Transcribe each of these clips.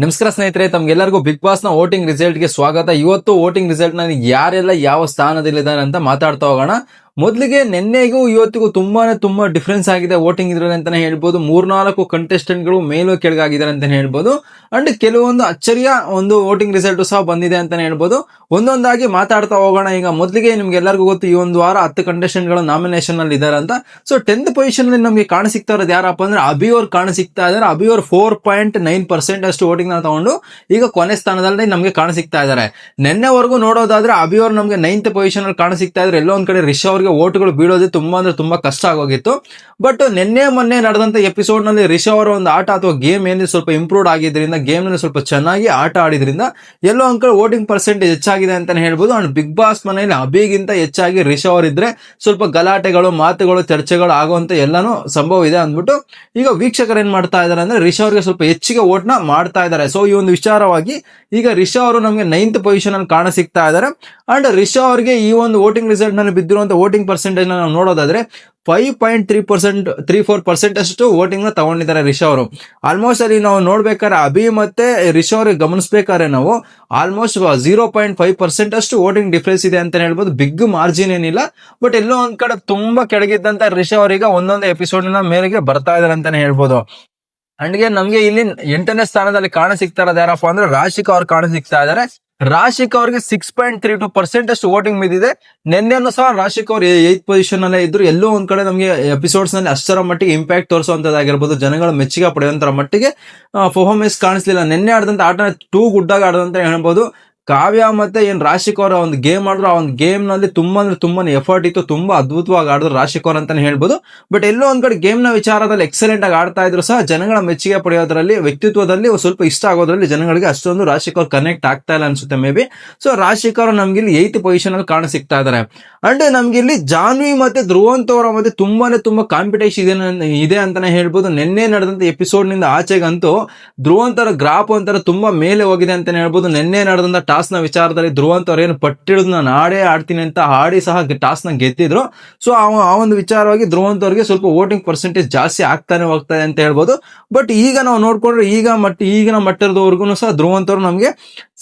ನಮಸ್ಕಾರ ಸ್ನೇಹಿತರೆ, ತಮ್ಗೆಲ್ಲರಿಗೂ ಬಿಗ್ ಬಾಸ್ನ ವೋಟಿಂಗ್ ರಿಸಲ್ಟ್ಗೆ ಸ್ವಾಗತ. ಇವತ್ತು ವೋಟಿಂಗ್ ರಿಸಲ್ಟ್ನಲ್ಲಿ ಯಾರೆಲ್ಲ ಯಾವ ಸ್ಥಾನದಲ್ಲಿದ್ದಾರೆ ಅಂತ ಮಾತಾಡ್ತಾ ಹೋಗೋಣ. ಮೊದಲಿಗೆ ನಿನ್ನೆಗೂ ಇವತ್ತಿಗೂ ತುಂಬಾನೇ ತುಂಬಾ ಡಿಫ್ರೆನ್ಸ್ ಆಗಿದೆ ವೋಟಿಂಗ್ ಇದ್ರಲ್ಲಿ ಅಂತಾನೆ ಹೇಳ್ಬೋದು. ಮೂರ್ನಾಲ್ಕು ಕಂಟೆಸ್ಟೆಂಟ್ಗಳು ಗಳು ಮೇಲೂ ಕೆಳಗಾಗಿದ್ದಾರೆ ಅಂತಾನೆ ಹೇಳ್ಬೋದು. ಅಂಡ್ ಕೆಲವೊಂದು ಅಚ್ಚರಿಯ ಒಂದು ವೋಟಿಂಗ್ ರಿಸಲ್ಟ್ ಸಹ ಬಂದಿದೆ ಅಂತಾನೆ ಹೇಳ್ಬೋದು. ಒಂದೊಂದಾಗಿ ಮಾತಾಡ್ತಾ ಹೋಗೋಣ. ಈಗ ಮೊದಲಿಗೆ ನಿಮ್ಗೆ ಎಲ್ಲರಿಗೂ ಗೊತ್ತು ಈ ಒಂದು ವಾರ ಹತ್ತು ಕಂಟೆಸ್ಟೆಂಟ್ಗಳು ಗಳು ನಾಮಿನೇಷನ್ ಅಲ್ಲಿ ಇದ್ದಾರೆ ಅಂತ. ಸೊ ಟೆಂತ್ ಪೊಸಿಷನ್ ಅಲ್ಲಿ ನಮಗೆ ಕಾಣಿಸ್ತಾ ಇರೋದು ಯಾರಪ್ಪ ಅಂದ್ರೆ ಅಭಿ ಅವ್ರು ಕಾಣ ಸಿಗ್ತಾ ಇದ್ದಾರೆ. ಅಭಿ ಅವ್ರು ಫೋರ್ ಪಾಯಿಂಟ್ ನೈನ್ ಪರ್ಸೆಂಟ್ ಅಷ್ಟು ವೋಟಿಂಗ್ನ ತಗೊಂಡು ಈಗ ಕೊನೆ ಸ್ಥಾನದಲ್ಲಿ ನಮಗೆ ಕಾಣಿಸ್ತಾ ಇದ್ದಾರೆ. ನಿನ್ನೆವರೆಗೂ ನೋಡೋದಾದ್ರೆ ಅಭಿ ಅವ್ರು ನಮಗೆ ನೈನ್ತ್ ಪೊಸಿಷನ್ ಅಲ್ಲಿ ಕಾಣಿಸ್ತಾ ಇದ್ರೆ ಎಲ್ಲೋ ಒಂದ್ ಕಡೆ ರಿಷ್ ಅವ್ರಿಗೆ ಓಟ್ಗಳು ಬೀಳೋದೇ ತುಂಬಾ ಅಂದ್ರೆ ತುಂಬಾ ಕಷ್ಟ ಆಗೋಗಿತ್ತು. ಬಟ್ ನಿನ್ನೆ ಮೊನ್ನೆ ನಡೆದಂತ ಎಪಿಸೋಡ್ನಲ್ಲಿ ರಿಷ್ ಅವರ ಒಂದು ಆಟ ಅಥವಾ ಗೇಮ್ ಏನಿದೆ ಸ್ವಲ್ಪ ಇಂಪ್ರೂವ್ ಆಗಿದ್ರಿಂದ ಗೇಮ್ನಲ್ಲಿ ಸ್ವಲ್ಪ ಚೆನ್ನಾಗಿ ಆಟ ಆಡಿದ್ರಿಂದ ಎಲ್ಲೋ ಅಂಕಲ್ ವೋಟಿಂಗ್ ಪರ್ಸೆಂಟೇಜ್ ಹೆಚ್ಚಾಗಿದೆ ಅಂತಾನೆ ಹೇಳ್ಬೋದು. ಅಂಡ್ ಬಿಗ್ ಬಾಸ್ ಮನೆಯಲ್ಲಿ ಅಭಿಗಿಂತ ಹೆಚ್ಚಾಗಿ ರಿಷಬ್ ಅವರ್ ಇದ್ರೆ ಸ್ವಲ್ಪ ಗಲಾಟೆಗಳು, ಮಾತುಗಳು, ಚರ್ಚೆಗಳು ಆಗುವಂತ ಎಲ್ಲಾನು ಸಂಭವ ಇದೆ ಅಂದ್ಬಿಟ್ಟು ಈಗ ವೀಕ್ಷಕರು ಏನ್ ಮಾಡ್ತಾ ಇದಾರೆ ಅಂದ್ರೆ ರಿಷಬ್ ಅವರಿಗೆ ಸ್ವಲ್ಪ ಹೆಚ್ಚಿಗೆ ವೋಟ್ನ ಮಾಡ್ತಾ ಇದ್ದಾರೆ. ಸೊ ಈ ಒಂದು ವಿಚಾರವಾಗಿ ಈಗ ರಿಷಾ ಅವರು ನಮಗೆ ನೈನ್ತ್ ಪೊಸಿಷನ್ ಅಲ್ಲಿ ಕಾಣ ಸಿಗ್ತಾ ಇದ್ದಾರೆ. ಅಂಡ್ ರಿಷಾ ಅವರಿಗೆ ಈ ಒಂದು ವೋಟಿಂಗ್ ರಿಸಲ್ಟ್ನಲ್ಲಿ ಬಿದ್ದಿರುವಂತ ವೋಟಿಂಗ್ ಪರ್ಸೆಂಟೇಜ್ ನಾವು ನೋಡೋದಾದ್ರೆ five point three percent three four percent ಅಷ್ಟು ವೋಟಿಂಗ್ನ ತಗೊಂಡಿದ್ದಾರೆ ರಿಷಾ ಅವರು. ಆಲ್ಮೋಸ್ಟ್ ಅಲ್ಲಿ ನಾವು ನೋಡ್ಬೇಕಾದ್ರೆ ಅಭಿ ಮತ್ತೆ ರಿಷಾ ಅವ್ರಿಗೆ ಗಮನಿಸ್ಬೇಕಾದ್ರೆ ನಾವು almost zero point five percent ಅಷ್ಟು ವೋಟಿಂಗ್ ಡಿಫ್ರೆನ್ಸ್ ಇದೆ ಅಂತ ಹೇಳ್ಬೋದು. ಬಿಗ್ ಮಾರ್ಜಿನ್ ಏನಿಲ್ಲ ಬಟ್ ಎಲ್ಲೋ ಒಂದ್ ಕಡೆ ತುಂಬಾ ಕೆಳಗಿದ್ದಂತ ರಿಷಾ ಅವರಿಗೆ ಒಂದೊಂದು ಎಪಿಸೋಡ್ ಮೇಲೆಗೆ ಬರ್ತಾ ಇದಾರೆ ಅಂತಾನೆ ಹೇಳ್ಬೋದು. ಅಂಡ್ಗೆ ನಮ್ಗೆ ಇಲ್ಲಿ ಎಂಟನೇ ಸ್ಥಾನದಲ್ಲಿ ಕಾಣ ಸಿಗ್ತಾ ಯಾರಪ್ಪ ಅಂದ್ರೆ ರಾಶಿಕ್ ಅವ್ರು ಕಾಣ ಸಿಗ್ತಾ ಇದಾರೆ. ರಾಶಿಕ್ ಅವ್ರಿಗೆ six point three two percent ಅಷ್ಟು ವೋಟಿಂಗ್ ಬಿದ್ದಿದೆ ನಿನ್ನೆನೂ ಸಹ ರಾಶಿಕ್ ಅವ್ರು ಏತ್ ಪೊಸಿಷನ್ ಅಲ್ಲೇ ಇದ್ರು. ಎಲ್ಲೋ ಒಂದ್ ಕಡೆ ನಮಗೆ ಎಪಿಸೋಡ್ಸ್ನಲ್ಲಿ ಅಷ್ಟರ ಮಟ್ಟಿಗೆ ಇಂಪ್ಯಾಕ್ಟ್ ತೋರಿಸುವಂತದ್ದಾಗಿರ್ಬೋದು ಜನಗಳ ಮೆಚ್ಚುಗೆ ಪಡೆಯುವಂತರ ಮಟ್ಟಿಗೆ ಪರ್ಫಾರ್ಮೆನ್ಸ್ ಕಾಣಿಸ್ಲಿಲ್ಲ. ನಿನ್ನೆ ಆಡಿದಂತ ಆಟ ಟೂ ಗುಡ್ಡಾಗಿ ಆಡದಂತ ಹೇಳ್ಬೋದು. ಕಾವ್ಯ ಮತ್ತೆ ಏನ್ ರಾಶಿಕ್ ಅವರ ಒಂದು ಗೇಮ್ ಆಡಿದ್ರು, ಆ ಒಂದು ಗೇಮ್ನಲ್ಲಿ ತುಂಬಾ ಅಂದ್ರೆ ತುಂಬಾ ಎಫರ್ಟ್ ಇತ್ತು, ತುಂಬಾ ಅದ್ಭುತವಾಗಿ ಆಡಿದ್ರು ರಾಶಿಕ್ ಅವ್ರ ಅಂತಾನೆ ಹೇಳ್ಬೋದು. ಬಟ್ ಎಲ್ಲೋ ಒಂದ್ ಕಡೆ ಗೇಮ್ನ ವಿಚಾರದಲ್ಲಿ ಎಕ್ಸಲೆಂಟ್ ಆಗಿ ಆಡ್ತಾ ಇದ್ರು ಸಹ ಜನಗಳ ಮೆಚ್ಚುಗೆ ಪಡೆಯೋದ್ರಲ್ಲಿ, ವ್ಯಕ್ತಿತ್ವದಲ್ಲಿ ಸ್ವಲ್ಪ ಇಷ್ಟ ಆಗೋದ್ರಲ್ಲಿ ಜನಗಳಿಗೆ ಅಷ್ಟೊಂದು ರಾಶಿಕ್ ಅವ್ರು ಕನೆಕ್ಟ್ ಆಗ್ತಾ ಇಲ್ಲ ಅನ್ಸುತ್ತೆ ಮೇ ಬಿ ಸೊ ರಾಶಿಕ್ ಅವರು ನಮ್ಗೆ ಇಲ್ಲಿ ಏತ್ ಪೊಸಿಷನ್ ಅಲ್ಲಿ ಕಾಣ ಸಿಗ್ತಾ ಇದಾರೆ. ಅಂಡ್ ನಮ್ಗೆ ಇಲ್ಲಿ ಜಾನ್ವಿ ಮತ್ತೆ ಧ್ರುವಂತ್ ಅವರ ಮಧ್ಯೆ ತುಂಬಾನೇ ತುಂಬಾ ಕಾಂಪಿಟೇಷನ್ ಇದೆ ಇದೆ ಅಂತಾನೆ ಹೇಳ್ಬೋದು. ನಿನ್ನೆ ನಡೆದಂತ ಎಪಿಸೋಡ್ನಿಂದ ಆಚೆಗಂತೂ ಧ್ರುವಂತರ ಗ್ರಾಪ್ ಒಂಥರ ತುಂಬಾ ಮೇಲೆ ಹೋಗಿದೆ ಅಂತಾನೆ ಹೇಳ್ಬೋದು. ನಿನ್ನೆ ನಡೆದಂತ ಟಾಸ್ನ ವಿಚಾರದಲ್ಲಿ ಧ್ರುವ ಅಂತ ಏನು ಪಟ್ಟಿಡಿದು ನಾನು ಆಡೇ ಆಡ್ತೀನಿ ಅಂತ ಆಡಿ ಸಹ ಟಾಸ್ನ ಗೆದ್ದಿದ್ರು. ಸೊ ಆ ಒಂದು ವಿಚಾರವಾಗಿ ಧ್ರುವಂತವ್ರಿಗೆ ಸ್ವಲ್ಪ ವೋಟಿಂಗ್ ಪರ್ಸೆಂಟೇಜ್ ಜಾಸ್ತಿ ಆಗ್ತಾನೆ ಹೋಗ್ತಾ ಇದೆ ಅಂತ ಹೇಳ್ಬೋದು. ಬಟ್ ಈಗ ನಾವು ನೋಡ್ಕೊಂಡ್ರೆ ಈಗ ಮಟ್ಟ ಈಗಿನ ಮಟ್ಟದವರೆಗೂ ಸಹ ಧ್ರುವಂತವ್ರು ನಮಗೆ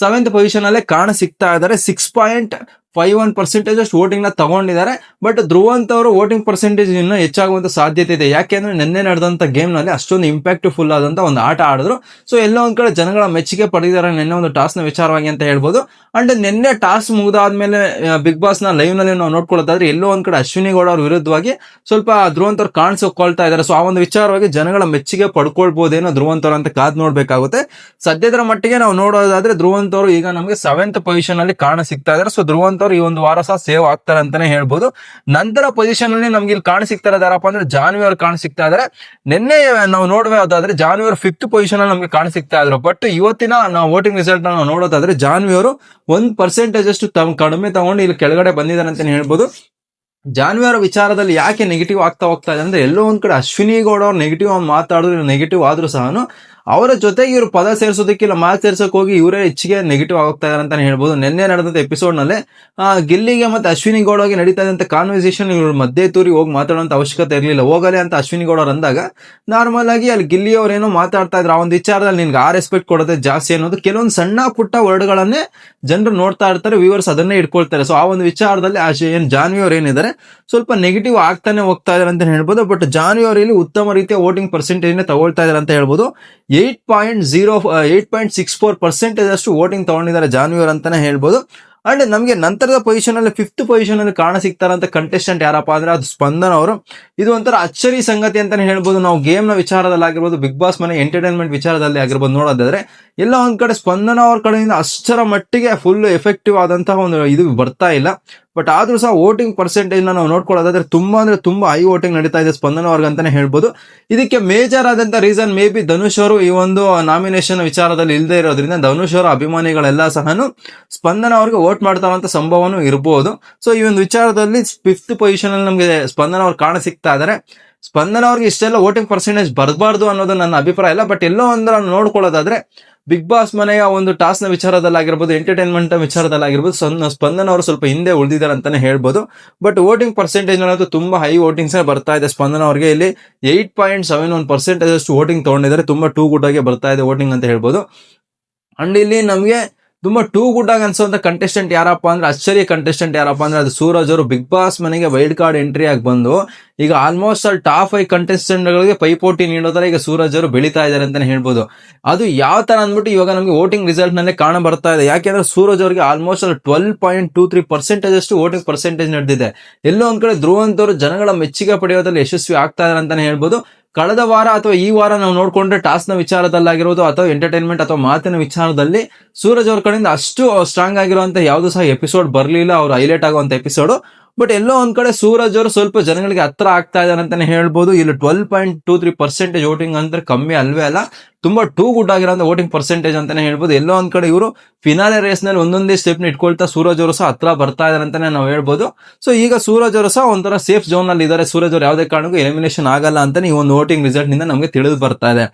ಸೆವೆಂತ್ ಪೊಸಿಷನ್ ಅಲ್ಲೇ ಕಾಣ ಸಿಗ್ತಾ ಇದ್ದಾರೆ. Six point five one percentage ಅಷ್ಟು ವೋಟಿಂಗ್ನ ತಗೊಂಡಿದ್ದಾರೆ. ಬಟ್ ಧ್ರುವಂತ್ ಅವರು ವೋಟಿಂಗ್ ಪರ್ಸೆಂಟೇಜ್ ಇನ್ನೂ ಹೆಚ್ಚಾಗುವಂತ ಸಾಧ್ಯತೆ ಇದೆ. ಯಾಕೆಂದ್ರೆ ನಿನ್ನೆ ನಡೆದಂತ ಗೇಮ್ನಲ್ಲಿ ಅಷ್ಟೊಂದು ಇಂಪ್ಯಾಕ್ಟ್ ಫುಲ್ ಆದಂತ ಒಂದು ಆಟ ಆಡಿದ್ರು. ಸೊ ಎಲ್ಲೋ ಒಂದ್ ಕಡೆ ಜನಗಳ ಮೆಚ್ಚುಗೆ ಪಡೆದಿದ್ದಾರೆ ನಿನ್ನೆ ಒಂದು ಟಾಸ್ನ ವಿಚಾರವಾಗಿ ಅಂತ ಹೇಳ್ಬೋದು. ಅಂಡ್ ನಿನ್ನೆ ಟಾಸ್ ಮುಗಿದಾದ್ಮೇಲೆ ಬಿಗ್ ಬಾಸ್ನ ಲೈವ್ನಲ್ಲಿ ಲೈವ್ನಲ್ಲಿ ನಾವು ನೋಡ್ಕೊಳ್ಳೋದಾದ್ರೆ ಎಲ್ಲೋ ಒಂದ್ ಕಡೆ ಅಶ್ವಿನಿ ಗೌಡ ಅವ್ರ ವಿರುದ್ಧವಾಗಿ ಸ್ವಲ್ಪ ಧ್ರುವಂತ್ ಅವ್ರು ಕಾಣಿಸ್ಕೊಳ್ತಾ ಇದ್ದಾರೆ. ಸೊ ಆ ಒಂದು ವಿಚಾರವಾಗಿ ಜನಗಳ ಮೆಚ್ಚುಗೆ ಪಡ್ಕೊಳ್ಬೋದೇನೋ ಧ್ರುವಂತ್ ಅಂತ ಕಾದ್ ನೋಡ್ಬೇಕಾಗುತ್ತೆ. ಸದ್ಯದ ಮಟ್ಟಿಗೆ ನಾವು ನೋಡೋದಾದ್ರೆ ಧ್ರುವಂತ್ ಅವರು ಈಗ ನಮಗೆ ಸೆವೆಂತ್ ಪೊಸಿಷನ್ ಅಲ್ಲಿ ಕಾಣ ಸಿಗ್ತಾ ಇದ್ದಾರೆ. ಸೊ ಧ್ರುವಂತ್ ಅವರು ಈ ಒಂದು ವಾರ ಸಹ ಸೇವ್ ಆಗ್ತಾರೆ ಅಂತಾನೆ ಹೇಳ್ಬೋದು. ನಂತರ ಪೊಸಿಷನ್ ಅಲ್ಲಿ ನಮ್ಗೆ ಇಲ್ಲಿ ಕಾಣ ಸಿಗ್ತಾ ಇರೋದು ಯಾರಪ್ಪ ಅಂದ್ರೆ ಜಾನ್ವಿ ಅವ್ರು ಕಾಣ ಸಿಗ್ತಾ ಇದಾರೆ. ನಿನ್ನೆ ನಾವು ನೋಡೋದಾದ್ರೆ ಜಾನ್ವಿ ಅವರು ಫಿಫ್ತ್ ಪೊಸಿಷನ್ ಅಲ್ಲಿ ನಮ್ಗೆ ಕಾಣ ಸಿಗ್ತಾ ಇದ್ರು. ಬಟ್ ಇವತ್ತಿನ ನಾವು ವೋಟಿಂಗ್ ರಿಸಲ್ಟ್ ನಾವು ನೋಡೋದಾದ್ರೆ ಜಾನ್ವಿ ಅವರು ಒಂದ್ ಪರ್ಸೆಂಟೇಜ್ ಅಷ್ಟು ಕಡಿಮೆ ತಗೊಂಡು ಇಲ್ಲಿ ಕೆಳಗಡೆ ಬಂದಿದ್ದಾರೆ ಅಂತಾನೆ ಹೇಳ್ಬೋದು. ಜಾನ್ವಿ ವಿಚಾರದಲ್ಲಿ ಯಾಕೆ ನೆಗೆಟಿವ್ ಆಗ್ತಾ ಹೋಗ್ತಾ ಇದೆ ಅಂದ್ರೆ ಎಲ್ಲೋ ಒಂದ್ ಕಡೆ ಅಶ್ವಿನಿ ಗೌಡ ಅವ್ರು ನೆಗೆಟಿವ್ ಮಾತಾಡಿದ್ರು ನೆಗೆಟಿವ್ ಆದ್ರೂ ಸಹ ಅವರ ಜೊತೆಗೆ ಇವರು ಪದ ಸೇರಿಸೋದಕ್ಕಿಲ್ಲ ಮಾತು ಸೇರ್ಸೋಕೆ ಹೋಗಿ ಇವರೇ ಹೆಚ್ಚಿಗೆ ನೆಗೆಟಿವ್ ಆಗೋಗ್ತಾ ಇದಾರೆ ಅಂತಾನೆ ಹೇಳ್ಬೋದು. ನಿನ್ನೆ ಎಪಿಸೋಡ್ನಲ್ಲಿ ಆ, ಗಿಲ್ಲಿಗೆ ಮತ್ತೆ ಅಶ್ವಿನಿ ಗೌಡಗೆ ನಡೀತಾ ಇದ್ದಂತ ಕಾನ್ವರ್ಸೇಷನ್ ಇವ್ರ ಮಧ್ಯೆ ತೂರಿ ಹೋಗಿ ಮಾತಾಡುವಂತ ಅವಶ್ಯಕತೆ ಇರಲಿಲ್ಲ. ಹೋಗಲಿ ಅಂತ ಅಶ್ವಿನಿ ಗೌಡ ಅಂದಾಗ ನಾರ್ಮಲ್ ಆಗಿ ಅಲ್ಲಿ ಗಿಲ್ಲಿ ಅವರೇನೋ ಮಾತಾಡ್ತಾ ಇದ್ರು. ಆ ಒಂದು ವಿಚಾರದಲ್ಲಿ ನಿನ್ಗೆ ಆ ರೆಸ್ಪೆಕ್ಟ್ ಕೊಡೋದೇ ಜಾಸ್ತಿ ಅನ್ನೋದು ಕೆಲವೊಂದು ಸಣ್ಣ ಪುಟ್ಟ ವರ್ಡ್ಗಳನ್ನೇ ಜನರು ನೋಡ್ತಾ ಇರ್ತಾರೆ ವ್ಯೂವರ್ಸ್ ಅದನ್ನೇ ಇಟ್ಕೊಳ್ತಾರೆ ಸೊ ಆ ಒಂದು ವಿಚಾರದಲ್ಲಿ ಏನ್ ಜಾನ್ವಿ ಅವ್ರು ಏನಿದ್ದಾರೆ ಸ್ವಲ್ಪ ನೆಗೆಟಿವ್ ಆಗ್ತಾನೆ ಹೋಗ್ತಾ ಇದಾರೆ ಅಂತ ಹೇಳ್ಬೋದು ಬಟ್ ಅವರು ಉತ್ತಮ ರೀತಿಯ ವೋಟಿಂಗ್ ಪರ್ಸೆಂಟೇಜ್ನ ತಗೊಳ್ತಾ ಇದಾರೆ ಅಂತ ಹೇಳ್ಬೋದು. Eight point zero eight point six four percentage ಅಷ್ಟು ವೋಟಿಂಗ್ ತಗೊಂಡಿದ್ದಾರೆ ಜಾನ್ವಿ ಅಂತಾನೆ ಹೇಳ್ಬೋದು. ಅಂಡ್ ನಮಗೆ ನಂತರದ ಪೊಸಿಷನ್ ಅಲ್ಲಿ ಫಿಫ್ತ್ ಪೊಸಿಷನ್ ಅಲ್ಲಿ ಕಾಣ ಸಿಗ್ತಾರಂತ ಕಂಟೆಸ್ಟೆಂಟ್ ಯಾರಪ್ಪ ಅಂದ್ರೆ ಅದು ಸ್ಪಂದನ್ ಅವರು. ಇದು ಒಂಥರ ಅಚ್ಚರಿ ಸಂಗತಿ ಅಂತಾನೆ ಹೇಳ್ಬೋದು. ನಾವು ಗೇಮ್ನ ವಿಚಾರದಲ್ಲಿ ಆಗಿರ್ಬೋದು ಬಿಗ್ ಬಾಸ್ ಮನೆ ಎಂಟರ್ಟೈನ್ಮೆಂಟ್ ವಿಚಾರದಲ್ಲಿ ಆಗಿರ್ಬೋದು ನೋಡೋದಾದ್ರೆ, ಎಲ್ಲ ಒಂದ್ ಕಡೆ ಸ್ಪಂದನ ಅವ್ರ ಕಡೆಯಿಂದ ಅಷ್ಟರ ಮಟ್ಟಿಗೆ ಫುಲ್ ಎಫೆಕ್ಟಿವ್ ಆದಂತಹ ಒಂದು ಇದು ಬರ್ತಾ ಇಲ್ಲ. ಬಟ್ ಆದ್ರೂ ಸಹ ವೋಟಿಂಗ್ ಪರ್ಸೆಂಟೇಜ್ ನಾವು ನೋಡ್ಕೊಳ್ಳೋದಾದ್ರೆ ತುಂಬಾ ಅಂದ್ರೆ ತುಂಬಾ ಹೈ ವೋಟಿಂಗ್ ನಡೀತಾ ಇದೆ ಸ್ಪಂದನ ಅವ್ರಿಗೆ ಅಂತಾನೆ ಹೇಳ್ಬೋದು. ಇದಕ್ಕೆ ಮೇಜರ್ ಆದಂತ ರೀಸನ್ ಮೇ ಬಿ ಧನುಷ್ ಅವರು ಈ ಒಂದು ನಾಮಿನೇಷನ್ ವಿಚಾರದಲ್ಲಿ ಇಲ್ಲದೆ ಇರೋದ್ರಿಂದ ಧನುಷ್ ಅವರ ಅಭಿಮಾನಿಗಳೆಲ್ಲ ಸಹನು ಸ್ಪಂದನ ಅವ್ರಿಗೆ ವೋಟ್ ಮಾಡ್ತಾರಂತ ಸಂಭವನೂ ಇರಬಹುದು ಸೊ ಈ ಒಂದು ವಿಚಾರದಲ್ಲಿ ಫಿಫ್ತ್ ಪೊಸಿಷನ್ ಅಲ್ಲಿ ನಮಗೆ ಸ್ಪಂದನ ಅವ್ರು ಕಾಣ ಸಿಗ್ತಾ ಇದಾರೆ. ಸ್ಪಂದನ ಅವ್ರಿಗೆ ಇಷ್ಟೆಲ್ಲ ವೋಟಿಂಗ್ ಪರ್ಸೆಂಟೇಜ್ ಬರಬಾರ್ದು ಅನ್ನೋದು ನನ್ನ ಅಭಿಪ್ರಾಯ ಇಲ್ಲ. ಬಟ್ ಎಲ್ಲೋ ಒಂದು ನಾನು ನೋಡ್ಕೊಳ್ಳೋದಾದ್ರೆ ಬಿಗ್ ಬಾಸ್ ಮನೆಯ ಒಂದು ಟಾಸ್ನ ವಿಚಾರದಲ್ಲಾಗಿರ್ಬೋದು ಎಂಟರ್ಟೈನ್ಮೆಂಟ್ ವಿಚಾರದಲ್ಲಾಗಿರ್ಬೋದು ಸಣ್ಣ ಸ್ಪಂದನ ಅವರು ಸ್ವಲ್ಪ ಹಿಂದೆ ಉಳಿದಿದ್ದಾರೆ ಅಂತಾನೆ ಹೇಳ್ಬೋದು. ಬಟ್ ವೋಟಿಂಗ್ ಪರ್ಸೆಂಟೇಜ್ ಅನ್ನೋದು ತುಂಬಾ ಹೈ ವೋಟಿಂಗ್ಸ್ ಬರ್ತಾ ಇದೆ ಸ್ಪಂದನ ಅವರಿಗೆ. ಇಲ್ಲಿ eight point seven one percentage ಅಷ್ಟು ವೋಟಿಂಗ್ ತಗೊಂಡಿದ್ದಾರೆ. ತುಂಬಾ ಟೂ ಗುಡ್ ಆಗಿ ಬರ್ತಾ ಇದೆ ವೋಟಿಂಗ್ ಅಂತ ಹೇಳ್ಬೋದು. ಅಂಡ್ ಇಲ್ಲಿ ನಮಗೆ ತುಂಬಾ ಟೂ ಗುಡ್ ಆಗಿ ಅನ್ಸೋಂತ ಕಂಟೆಸ್ಟೆಂಟ್ ಯಾರಪ್ಪ ಅಂದ್ರೆ ಅಚ್ಚರಿಯ ಕಂಟೆಸ್ಟೆಂಟ್ ಯಾರಪ್ಪ ಅಂದ್ರೆ ಅದು ಸೂರಜ್ ಅವರು ಬಿಗ್ ಬಾಸ್ ಮನೆಗೆ ವೈಲ್ಡ್ ಕಾರ್ಡ್ ಎಂಟ್ರಿ ಆಗಿ ಬಂದು, ಈಗ ಆಲ್ಮೋಸ್ಟ್ ಅಲ್ಲಿ ಟಾಪ್ ಫೈವ್ ಕಂಟೆಸ್ಟೆಂಟ್ ಗಳಿಗೆ ಪೈಪೋಟಿ ನೀಡೋದರ ಈಗ ಸೂರಜ್ ಅವರು ಬೆಳೀತಾ ಇದ್ದಾರೆ ಅಂತಾನೆ ಹೇಳ್ಬೋದು. ಅದು ಯಾವ ತರ ಅಂದ್ಬಿಟ್ಟು ಇವಾಗ ನಮಗೆ ವೋಟಿಂಗ್ ರಿಸಲ್ಟ್ ನಲ್ಲೇ ಕಾಣ ಬರ್ತಾ ಇದೆ. ಯಾಕೆಂದ್ರೆ ಸೂರಜ್ ಅವರಿಗೆ ಆಲ್ಮೋಸ್ಟ್ ಅಲ್ಲಿ twelve point two three percentage ಅಷ್ಟು ವೋಟಿಂಗ್ ಪರ್ಸೆಂಟೇಜ್ ನಡೆದಿದೆ. ಎಲ್ಲೋ ಒಂದ್ ಕಡೆ ಧ್ರುವಂತವರು ಜನಗಳ ಮೆಚ್ಚುಗೆ ಪಡೆಯೋದ್ರಲ್ಲಿ ಯಶಸ್ವಿ ಆಗ್ತಾ ಇದಾರೆ ಅಂತಾನೆ ಹೇಳ್ಬೋದು. ಕಳೆದ ವಾರ ಅಥವಾ ಈ ವಾರ ನಾವು ನೋಡ್ಕೊಂಡ್ರೆ ಟಾಸ್ನ ವಿಚಾರದಲ್ಲಾಗಿರೋದು ಅಥವಾ ಎಂಟರ್ಟೈನ್ಮೆಂಟ್ ಅಥವಾ ಮಾತಿನ ವಿಚಾರದಲ್ಲಿ ಸೂರಜ್ ಅವ್ರ ಕಡೆಯಿಂದ ಅಷ್ಟು ಸ್ಟ್ರಾಂಗ್ ಆಗಿರುವಂತ ಯಾವುದು ಸಹ ಎಪಿಸೋಡ್ ಬರಲಿಲ್ಲ. ಅವ್ರು ಹೈಲೈಟ್ ಆಗುವಂತ ಎಪಿಸೋಡ್ ಬಟ್ ಎಲ್ಲೋ ಒಂದ್ ಕಡೆ ಸೂರಜ್ ಅವರು ಸ್ವಲ್ಪ ಜನಗಳಿಗೆ ಹತ್ರ ಆಗ್ತಾ ಇದ್ದಾರೆ ಅಂತಾನೆ ಹೇಳ್ಬೋದು. ಇಲ್ಲಿ twelve point two three percentage voting ಅಂದ್ರೆ ಕಮ್ಮಿ ಅಲ್ವೇ ಅಲ್ಲ. ತುಂಬಾ ಟೂ ಗುಡ್ ಆಗಿರೋ ವೋಟಿಂಗ್ ಪರ್ಸೆಂಟೇಜ್ ಅಂತಾನೆ ಹೇಳ್ಬೋದು. ಎಲ್ಲೋ ಒಂದ್ ಕಡೆ ಇವರು ಫಿನಾಲೆ ರೇಸ್ನಲ್ಲಿ ಒಂದೊಂದೇ ಸ್ಟೆಪ್ ಇಟ್ಕೊಳ್ತಾ ಸೂರಜ್ ಅವರು ಸಹ ಹತ್ರ ಬರ್ತಾ ಇದಾರೆ ಅಂತಾನೆ ನಾವು ಹೇಳ್ಬೋದು. ಸೊ ಈಗ ಸೂರಜ್ ಅವರು ಸಹ ಒಂಥರ ಸೇಫ್ ಝೋನ್ನಲ್ಲಿ ಇದ್ದಾರೆ ಸೂರಜ್ ಅವರು ಯಾವುದೇ ಕಾರಣಕ್ಕೂ ಎಲಿಮಿನೇಷನ್ ಆಗಲ್ಲ ಅಂತಾನೆ ಈ ಒಂದು ವೋಟಿಂಗ್ ರಿಸಲ್ಟ್ನಿಂದ ನಮಗೆ ತಿಳಿದು ಬರ್ತಾ ಇದೆ.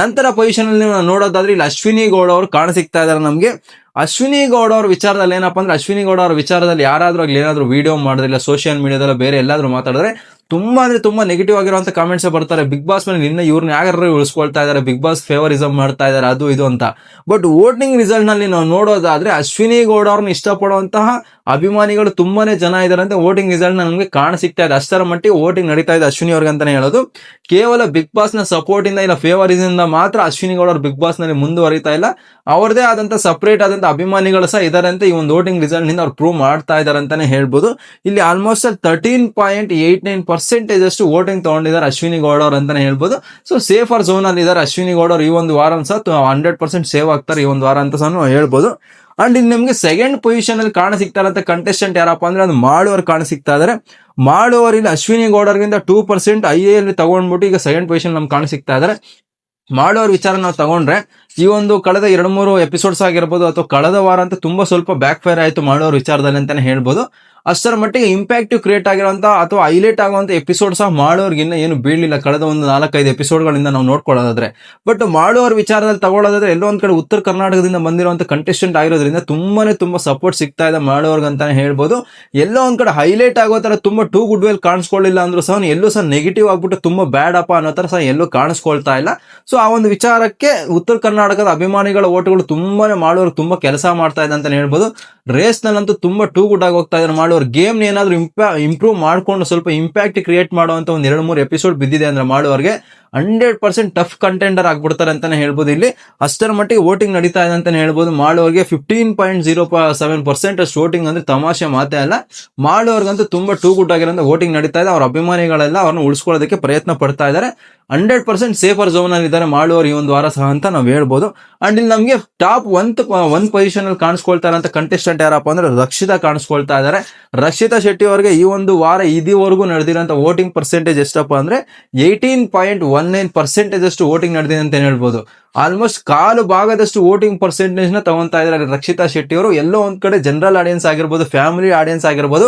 ನಂತರ ಪೊಸಿಷನ್ ಅಲ್ಲಿ ನಾವು ನೋಡೋದಾದ್ರೆ ಇಲ್ಲಿ ಅಶ್ವಿನಿ ಗೌಡ ಅವರು ಕಾಣ ಸಿಗ್ತಾ ಇದಾರೆ ನಮಗೆ. ಅಶ್ವಿನಿ ಗೌಡ ಅವ್ರ ವಿಚಾರದಲ್ಲಿ ಏನಪ್ಪಾ ಅಂದ್ರೆ ಅಶ್ವಿನಿ ಗೌಡ ಅವ್ರ ವಿಚಾರದಲ್ಲಿ ಯಾರಾದ್ರೂ ಅಲ್ಲಿ ಏನಾದ್ರು ವಿಡಿಯೋ ಮಾಡಿದ್ರೆ ಸೋಷಿಯಲ್ ಮೀಡಿಯಾದಲ್ಲಿ ಬೇರೆ ಎಲ್ಲಾದ್ರೂ ಮಾತಾಡಿದ್ರೆ ತುಂಬಾ ಅಂದ್ರೆ ತುಂಬಾ ನೆಗೆಟಿವ್ ಆಗಿರುವಂತ ಕಾಮೆಂಟ್ಸ್ ಬರ್ತಾರೆ. ಬಿಗ್ ಬಾಸ್ ಮೇಲೆ ನಿನ್ನ ಇವ್ರನ್ನ ಯಾರು ಉಳಿಸ್ಕೊಳ್ತಾ ಇದಾರೆ. ಬಿಗ್ ಬಾಸ್ ಫೇವರಿಸಮ್ ಮಾಡ್ತಾ ಇದಾರೆ. ಅದು ಇದು ಅಂತ. ಬಟ್ ವೋಟಿಂಗ್ ರಿಸಲ್ಟ್ನಲ್ಲಿ ನಾವು ನೋಡೋದಾದ್ರೆ ಅಶ್ವಿನಿ ಗೌಡ ಅವ್ರನ್ನ ಇಷ್ಟಪಡುವಂತಹ ಅಭಿಮಾನಿಗಳು ತುಂಬಾನೇ ಜನ ಇದಾರೆ ಅಂತ ವೋಟಿಂಗ್ ರಿಸಲ್ಟ್ ನಮಗೆ ಕಾಣ ಸಿಗ್ತಾ ಇದೆ. ಅಷ್ಟರ ಮಟ್ಟಿಗೆ ವೋಟಿಂಗ್ ನಡೀತಾ ಇದೆ ಅಶ್ವಿನಿ ಅವ್ರಿಗೆ ಅಂತಾನೆ ಹೇಳೋದು. ಕೇವಲ ಬಿಗ್ ಬಾಸ್ನ ಸಪೋರ್ಟ್ ಇಂದ ಇಲ್ಲ ಫೇವರಿಸ್ ಇಂದ ಮಾತ್ರ ಅಶ್ವಿನಿ ಗೌಡ ಅವ್ರು ಬಿಗ್ ಬಾಸ್ನಲ್ಲಿ ಮುಂದುವರಿತಾ ಇಲ್ಲ. ಅವ್ರದೇ ಆದಂತ ಸಪರೇಟ್ ಆದಂತ ಅಭಿಮಾನಿಗಳು ಸಹ ಇದಾರೆ ಅಂತ ಈ ಒಂದು ವೋಟಿಂಗ್ ರಿಸಲ್ಟ್ನಿಂದ ಅವ್ರು ಪ್ರೂವ್ ಮಾಡ್ತಾ ಇದಾರೆ ಅಂತಾನೆ ಹೇಳ್ಬೋದು. ಇಲ್ಲಿ almost thirteen point eight nine percentage ಅಷ್ಟು ವೋಟಿಂಗ್ ತಗೊಂಡಿದ್ದಾರೆ ಅಶ್ವಿನಿ ಗೌಡ ಅವ್ರು ಅಂತಾನೆ ಹೇಳ್ಬೋದು. ಸೊ ಸೇಫರ್ ಝೋನ್ ಅಲ್ಲಿ ಇದ್ದಾರೆ ಅಶ್ವಿನಿ ಗೌಡ ಅವರು ಈ ಒಂದು ವಾರ ಸಹ ಹಂಡ್ರೆಡ್ ಪರ್ಸೆಂಟ್ ಸೇವ್ ಆಗ್ತಾರೆ ಈ ಒಂದು ವಾರ ಅಂತ ಸಹ ಹೇಳ್ಬೋದು. ಅಂಡ್ ಇಲ್ಲಿ ನಿಮಗೆ ಸೆಕೆಂಡ್ ಪೊಸಿಷನ್ ಅಲ್ಲಿ ಕಾಣ ಸಿಗ್ತಾರಂತ ಕಂಟೆಸ್ಟೆಂಟ್ ಯಾರಪ್ಪ ಅಂದ್ರೆ ಅದು ಮಾಡುವವರು ಕಾಣ ಸಿಗ್ತಾ ಇದಾರೆ. ಮಾಡುವವರು ಇಲ್ಲಿ ಅಶ್ವಿನಿ ಗೌಡರ್ಗಿಂತ ಟೂ ಪರ್ಸೆಂಟ್ ಐ ಎ ಅಲ್ಲಿ ತಗೊಂಡ್ಬಿಟ್ಟು ಈಗ ಸೆಕೆಂಡ್ ಪೊಸಿಷನ್ ನಮ್ಗೆ ಕಾಣ ಸಿಗ್ತಾ ಇದಾರೆ. ಮಾಡೋರ್ ವಿಚಾರ ನಾವು ತಗೊಂಡ್ರೆ ಈ ಒಂದು ಕಳೆದ ಎರಡು ಮೂರು ಎಪಿಸೋಡ್ಸ್ ಆಗಿರ್ಬೋದು ಅಥವಾ ಕಳೆದ ವಾರ ಅಂತ ತುಂಬಾ ಸ್ವಲ್ಪ ಬ್ಯಾಕ್ ಫೈರ್ ಆಯ್ತು ಮಾಡೋರ್ ವಿಚಾರದಲ್ಲಿ ಅಂತಾನೆ ಹೇಳ್ಬೋದು. ಅಷ್ಟರ ಮಟ್ಟಿಗೆ ಇಂಪ್ಯಾಕ್ಟಿವ್ ಕ್ರಿಯೇಟ್ ಆಗಿರುವಂತಹ ಅಥವಾ ಹೈಲೈಟ್ ಆಗುವಂತ ಎಪಿಸೋಡ್ ಸಹ ಮಾಡೋರ್ಗಿನ್ನ ಏನು ಬೀಳಲಿಲ್ಲ. ಕಳೆದ ಒಂದು ನಾಲ್ಕೈದು ಎಪಿಸೋಡ್ಗಳಿಂದ ನಾವು ನೋಡ್ಕೊಳ್ಳೋದಾದ್ರೆ. ಬಟ್ ಮಾಡೋರ್ ವಿಚಾರದಲ್ಲಿ ತಗೊಳ್ಳೋದಾದ್ರೆ ಎಲ್ಲೋ ಒಂದ್ ಕಡೆ ಉತ್ತರ ಕರ್ನಾಟಕದಿಂದ ಬಂದಿರುವಂತ ಕಂಟೆಸ್ಟೆಂಟ್ ಆಗಿರೋದ್ರಿಂದ ತುಂಬಾನೇ ತುಂಬಾ ಸಪೋರ್ಟ್ ಸಿಗ್ತಾ ಇದೆ ಮಾಡೋರ್ಗ್ ಅಂತಾನೆ ಹೇಳ್ಬೋದು. ಎಲ್ಲೋ ಒಂದ್ ಕಡೆ ಹೈಲೈಟ್ ಆಗೋ ತರ ತುಂಬಾ ಟೂ ಗುಡ್ ವೆಲ್ ಕಾಣಿಸ್ಕೊಳ್ಳಿಲ್ಲ ಅಂದ್ರೂ ಸಹ ಎಲ್ಲೂ ಸಹ ನೆಗೆಟಿವ್ ಆಗ್ಬಿಟ್ಟು ತುಂಬಾ ಬ್ಯಾಡ್ ಅಪ್ಪ ಅನ್ನೋ ತರ ಸಹ ಎಲ್ಲೂ ಕಾಣಿಸ್ಕೊಳ್ತಾ ಇಲ್ಲ. ಸೊ ಆ ಒಂದು ವಿಚಾರಕ್ಕೆ ಉತ್ತರ ಕರ್ನಾಟಕದ ಅಭಿಮಾನಿಗಳ ಓಟುಗಳು ತುಂಬಾನೇ ಮಾಡೋರು ತುಂಬಾ ಕೆಲಸ ಮಾಡ್ತಾ ಇದೆ ಅಂತಾನೆ ಹೇಳ್ಬೋದು. ರೇಸ್ ನಲ್ಲಂತೂ ತುಂಬಾ ಟೂ ಗುಡ್ ಆಗಿ ಹೋಗ್ತಾ ಇದ್ದಾರೆ ಮಾಡೋರು ಗೇಮ್ ಇಂಪ್ಯಾ ಇಂಪ್ರೂವ್ ಮಾಡ್ಕೊಂಡು ಸ್ವಲ್ಪ ಇಂಪ್ಯಾಕ್ಟ್ ಕ್ರಿಯೇಟ್ ಮಾಡುವಂತ ಒಂದು ಎರಡು ಮೂರು ಎಪಿಸೋಡ್ ಬಿದ್ದಿದೆ ಅಂದ್ರೆ ಮಾಡೋರ್ಗೆ ಹಂಡ್ರೆಡ್ ಪರ್ಸೆಂಟ್ ಟಫ್ ಕಂಟೆಂಡರ್ ಆಗ್ಬಿಡ್ತಾರೆ ಅಂತಾನೆ ಹೇಳ್ಬೋದು ಇಲ್ಲಿ. ಅಷ್ಟರ ಮಟ್ಟಿಗೆ ವೋಟಿಂಗ್ ನಡೀತಾ ಇದೆ ಅಂತಾನೆ ಹೇಳ್ಬೋದು. ಮಾಳೋರಿಗೆ fifteen point zero seven percent ಅಷ್ಟು ವೋಟಿಂಗ್ ಅಂದ್ರೆ ತಮಾಷೆ ಮಾತೇ ಅಲ್ಲ. ಮಾಡೋರ್ಗಂತೂ ತುಂಬಾ ಟೂ ಗುಡ್ ಆಗಿರೋ ವೋಟಿಂಗ್ ನಡೀತಾ ಇದೆ. ಅವ್ರ ಅಭಿಮಾನಿಗಳೆಲ್ಲ ಅವ್ರನ್ನ ಉಳಿಸ್ಕೊಳ್ಳೋದಕ್ಕೆ ಪ್ರಯತ್ನ ಪಡ್ತಾ ಇದ್ದಾರೆ. ಹಂಡ್ರೆಡ್ ಪರ್ಸೆಂಟ್ ಸೇಫರ್ ಝೋನ್ ಅಲ್ಲಿ ಇದ್ದಾರೆ ಮಾಡುವವರು ಈ ಒಂದು ವಾರ ಸಹ ಅಂತ ನಾವು ಹೇಳ್ಬೋದು. ಅಂಡ್ ಇಲ್ಲಿ ನಮಗೆ ಟಾಪ್ ಒಂದ್ ಒಂದ್ ಪೊಸಿಷನ್ ಅಲ್ಲಿ ಕಾಣಿಸ್ಕೊಳ್ತಾ ಇರೋಂಥ ಕಂಟೆಸ್ಟೆಂಟ್ ಯಾರಪ್ಪ ಅಂದ್ರೆ ರಕ್ಷಿತಾ ಕಾಣಿಸ್ಕೊಳ್ತಾ ಇದ್ದಾರೆ. ರಕ್ಷಿತಾ ಶೆಟ್ಟಿ ಅವರಿಗೆ ಈ ಒಂದು ವಾರ ಇದೀವರೆಗೂ ನಡೆದಿರೋಂಥ ವೋಟಿಂಗ್ ಪರ್ಸೆಂಟೇಜ್ ಎಷ್ಟಪ್ಪ ಅಂದ್ರೆ eighteen point one nine percentage ಅಷ್ಟು ವೋಟಿಂಗ್ ನಡೆದಿದೆ ಅಂತ ಹೇಳ್ಬೋದು. ಆಲ್ಮೋಸ್ಟ್ ಕಾಲು ಭಾಗದಷ್ಟು ವೋಟಿಂಗ್ ಪರ್ಸೆಂಟೇಜ್ನ ತಗೊಂತಾ ಇದ್ದಾರೆ ರಕ್ಷಿತಾ ಶೆಟ್ಟಿ ಅವರು. ಎಲ್ಲೋ ಒಂದ್ ಕಡೆ ಜನರಲ್ ಆಡಿಯನ್ಸ್ ಆಗಿರ್ಬೋದು ಫ್ಯಾಮಿಲಿ ಆಡಿಯನ್ಸ್ ಆಗಿರ್ಬೋದು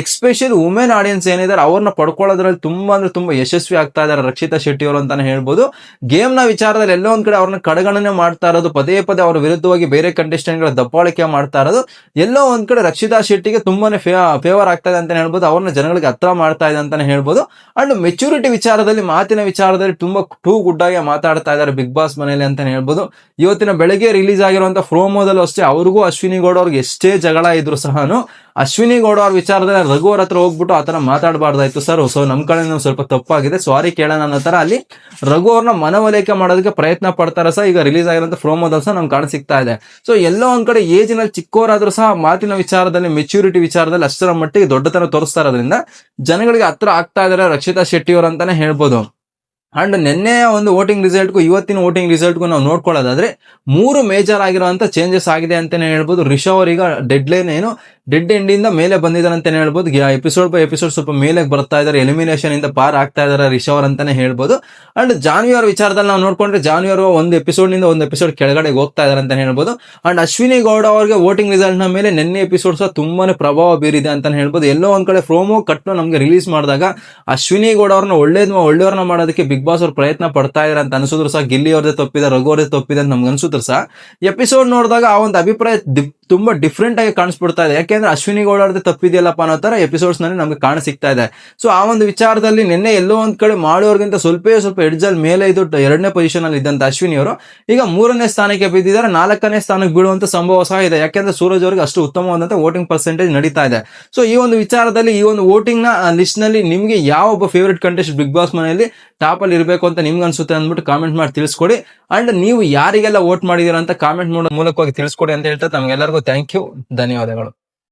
ಎಕ್ಸ್ಪೆಷಲ್ ವುಮೆನ್ ಆಡಿಯನ್ಸ್ ಏನಿದ್ದಾರೆ ಅವ್ರನ್ನ ಪಡ್ಕೊಳ್ಳೋದ್ರಲ್ಲಿ ತುಂಬಾ ಅಂದ್ರೆ ತುಂಬಾ ಯಶಸ್ವಿ ಆಗ್ತಾ ಇದ್ದಾರೆ ರಕ್ಷಿತಾ ಶೆಟ್ಟಿ ಅವರು ಅಂತಾನೆ ಹೇಳ್ಬೋದು. ಗೇಮ್ನ ವಿಚಾರದಲ್ಲಿ ಎಲ್ಲೋ ಒಂದ್ ಕಡೆ ಅವ್ರನ್ನ ಕಡೆಗಣನೆ ಮಾಡ್ತಾ ಇರೋದು, ಪದೇ ಪದೇ ಅವರ ವಿರುದ್ಧವಾಗಿ ಬೇರೆ ಕಂಟೆಸ್ಟೆಂಟ್ಗಳ ದಬ್ಬಾಳಿಕೆ ಮಾಡ್ತಾ ಇರೋದು. ಎಲ್ಲೋ ಒಂದ್ ಕಡೆ ರಕ್ಷಿತಾ ಶೆಟ್ಟಿಗೆ ತುಂಬಾನೇ ಫೇವರ್ ಆಗ್ತಾ ಇದೆ ಅಂತಾನೆ ಹೇಳ್ಬೋದು, ಅವ್ರನ್ನ ಜನಗಳಿಗೆ ಹತ್ರ ಮಾಡ್ತಾ ಇದೆ ಅಂತಾನೆ ಹೇಳ್ಬೋದು. ಅಂಡ್ ಮೆಚುರಿಟಿ ವಿಚಾರದಲ್ಲಿ, ಮಾತಿನ ವಿಚಾರದಲ್ಲಿ ತುಂಬಾ ಟೂ ಗುಡ್ ಆಗಿ ಮಾತಾಡ್ತಾ ಇದ್ದಾರೆ ಬಿಗ್ ಬಾಸ್ ಮನೆಯಲ್ಲಿ. ಅಂತಾನೆ ಹೇಳ್ಬೋದು. ಇವತ್ತಿನ ಬೆಳಗ್ಗೆ ರಿಲೀಸ್ ಆಗಿರುವಂತ ಪ್ರೋಮೋದಲ್ಲೂ ಅಷ್ಟೇ, ಅವ್ರಿಗೂ ಅಶ್ವಿನಿ ಗೌಡ ಅವ್ರಿಗೆ ಎಷ್ಟೇ ಜಗಳ ಇದ್ರು ಸಹನು ಅಶ್ವಿನಿ ಗೌಡ ಅವ್ರ ವಿಚಾರದಲ್ಲಿ ರಘು ಅವ್ರ ಹತ್ರ ಹೋಗ್ಬಿಟ್ಟು ಆತರ ಮಾತಾಡಬಾರ್ದಾಯ್ತು ಸರ್ ಸೊ ನಮ್ ಕಡೆ ಸ್ವಲ್ಪ ತಪ್ಪಾಗಿದೆ. ಸಾರಿ ಕೇಳೋಣ ಅನ್ನೋ ತರ ಅಲ್ಲಿ ರಘು ಅವ್ರನ್ನ ಮನವೊಲಿಕೆ ಮಾಡೋದಕ್ಕೆ ಪ್ರಯತ್ನ ಪಡ್ತಾರೆ ಸಹ ಈಗ ರಿಲೀಸ್ ಆಗಿರೋಂಥ ಪ್ರೋಮೋದಲ್ಲಿ ಸಹ ನಮ್ಗೆ ಕಾಣ ಸಿಗ್ತಾ ಇದೆ. ಸೊ ಎಲ್ಲೋ ಒಂದ್ ಕಡೆ ಏಜ್ನಲ್ಲಿ ಚಿಕ್ಕವರಾದ್ರೂ ಸಹ ಮಾತಿನ ವಿಚಾರದಲ್ಲಿ ಮೆಚ್ಯೂರಿಟಿ ವಿಚಾರದಲ್ಲಿ ಅಷ್ಟರ ಮಟ್ಟಿಗೆ ದೊಡ್ಡತನ ತೋರಿಸ್ತಾ ಇರೋದ್ರಿಂದ ಜನಗಳಿಗೆ ಹತ್ರ ಆಗ್ತಾ ಇದಾರೆ ರಕ್ಷಿತಾ ಶೆಟ್ಟಿ ಅವರು ಅಂತಾನೆ ಹೇಳ್ಬೋದು. ಅಂಡ್ ನಿನ್ನೆ ಒಂದು ವೋಟಿಂಗ್ ರಿಸಲ್ಟ್ಗೂ ಇವತ್ತಿನ ವೋಟಿಂಗ್ ರಿಸಲ್ಟ್ಗೂ ನಾವು ನೋಡ್ಕೊಳ್ಳೋದಾದ್ರೆ ಮೂರು ಮೇಜರ್ ಆಗಿರುವಂತ ಚೇಂಜಸ್ ಆಗಿದೆ ಅಂತಾನೆ ಹೇಳ್ಬೋದು. ರಿಷವ್ ಅವರೀಗ ಡೆಡ್ ಲೈನ್ ಏನು? ಡೆಡ್ ಎಂಡ್ ಇಂದ ಮೇಲೆ ಬಂದಿದ್ದಾರೆ ಅಂತಾನೆ ಹೇಳ್ಬೋದು. ಎಪಿಸೋಡ್ ಬೈ ಎಪಿಸೋಡ್ ಸ್ವಲ್ಪ ಮೇಲೆ ಬರ್ತಾ ಇದ್ದಾರೆ. ಎಲಿಮಿನೇಷನ್ ಇಂದ ಪಾರ್ ಆಗ್ತಾ ಇದಾರೆ ರಿಷವ್ ಅವ್ರು ಅಂತಾನೆ ಹೇಳ್ಬೋದು. ಅಂಡ್ ಜಾನ್ವಿ ಅವ್ರ ವಿಚಾರದಲ್ಲಿ ನಾವು ನೋಡ್ಕೊಂಡ್ರೆ ಜಾನ್ವಿ ಅವರು ಒಂದು ಎಪಿಸೋಡ್ನಿಂದ ಒಂದು ಎಪಿಸೋಡ್ ಕೆಳಗಡೆ ಹೋಗ್ತಾ ಇದಾರೆ ಅಂತಾನೆ ಹೇಳ್ಬೋದು. ಅಂಡ್ ಅಶ್ವಿನಿ ಗೌಡ ಅವ್ರಿಗೆ ವೋಟಿಂಗ್ ರಿಸಲ್ಟ್ನ ಮೇಲೆ ನಿನ್ನೆ ಎಪಿಸೋಡ್ ಸಹ ತುಂಬಾನೇ ಪ್ರಭಾವ ಬೀರಿದೆ ಅಂತಾನೆ ಹೇಳ್ಬೋದು. ಎಲ್ಲೋ ಒಂದ್ ಕಡೆ ಪ್ರೋಮೋ ಕಟ್ ನಮ್ಗೆ ರಿಲೀಸ್ ಮಾಡಿದಾಗ ಅಶ್ವಿನಿ ಗೌಡ ಅವ್ರನ್ನ ಒಳ್ಳೇದ್ ಒಳ್ಳೆಯವ್ರನ್ನ ಮಾಡೋದಕ್ಕೆ ಬಿಗ್ ಬಾಸ್ ಅವ್ರ ಪ್ರಯತ್ನ ಪಡ್ತಾ ಇದಾರೆ ಅಂತ ಅನ್ಸಿದ್ರು ಸಹ. ಗಿಲ್ಲಿ ಅವ್ರದೇ ತಪ್ಪಿದೆ, ರಘು ಅವ್ರದೇ ತಪ್ಪಿದೆ ಅಂತ ನಮ್ಗೆ ಅನ್ಸಿದ್ರು ಸಹ. ಎಪಿಸೋಡ್ ನೋಡಿದಾಗ ಆ ಒಂದು ಅಭಿಪ್ರಾಯ ತುಂಬಾ ಡಿಫ್ರೆಂಟ್ ಆಗಿ ಕಾಣಿಸ್ಬಿಡ್ತಾ ಇದೆ. ಯಾಕೆಂದ್ರೆ ಅಶ್ವಿನಿ ಗೌಡ ಅವ್ರದ್ದು ತಪ್ಪಿದೆಯಲ್ಲಪ್ಪ ಅನ್ನೋ ತರ ಎಪಿಸೋಡ್ಸ್ನಲ್ಲಿ ನಮ್ಗೆ ಕಾಣ ಸಿಗ್ತಾ ಇದೆ. ಸೊ ಆ ಒಂದು ವಿಚಾರದಲ್ಲಿ ನಿನ್ನೆ ಎಲ್ಲೋ ಒಂದ್ ಕಡೆ ಮಾಡೋರ್ಗಿಂತ ಸ್ವಲ್ಪ ಸ್ವಲ್ಪ ಎಡ್ಜಲ್ ಮೇಲೆ ಇದು ಎರಡನೇ ಪೊಸಿಷನ್ ಅಲ್ಲಿ ಇದ್ದಂತ ಅಶ್ವಿನಿ ಅವರು. ಈಗ ಮೂರನೇ ಸ್ಥಾನಕ್ಕೆ ಬಿದ್ದಿದ್ದಾರೆ. ನಾಲ್ಕನೇ ಸ್ಥಾನಕ್ಕೆ ಬೀಳುವಂತ ಸಂಭವ ಸಹ ಇದೆ. ಯಾಕೆಂದ್ರೆ ಸೂರಜ್ ಅವರಿಗೆ ಅಷ್ಟು ಉತ್ತಮವಾದಂತ ವೋಟಿಂಗ್ ಪರ್ಸೆಂಟೇಜ್ ನಡೀತಾ ಇದೆ. ಸೊ ಈ ಒಂದು ವಿಚಾರದಲ್ಲಿ ಈ ಒಂದು ವೋಟಿಂಗ್ನ ಲಿಸ್ಟ್ನಲ್ಲಿ ನಿಮ್ಗೆ ಯಾವ ಒಬ್ಬ ಫೇವರಿಟ್ ಕಂಟೆಸ್ಟ್ ಬಿಗ್ ಬಾಸ್ ಮನೆಯಲ್ಲಿ ಟಾಪ್ ಅಲ್ಲಿ ಇರಬೇಕು ಅಂತ ನಿಮ್ಗೆ ಅನ್ಸುತ್ತೆ ಅಂದ್ಬಿಟ್ಟು ಕಾಮೆಂಟ್ ಮಾಡಿ ತಿಳಿಸ್ಕೊಡಿ. ಅಂಡ್ ನೀವು ಯಾರಿಗೆಲ್ಲ ವೋಟ್ ಮಾಡಿದೀರ ಅಂತ ಕಾಮೆಂಟ್ ಮೂಲಕವಾಗಿ ತಿಳಿಸ್ಕೊಡಿ ಅಂತ ಹೇಳ್ತಾ ನಮ್ಗೆಲ್ಲರಿಗೂ ಥ್ಯಾಂಕ್ ಯು ಧನ್ಯವಾದಗಳು.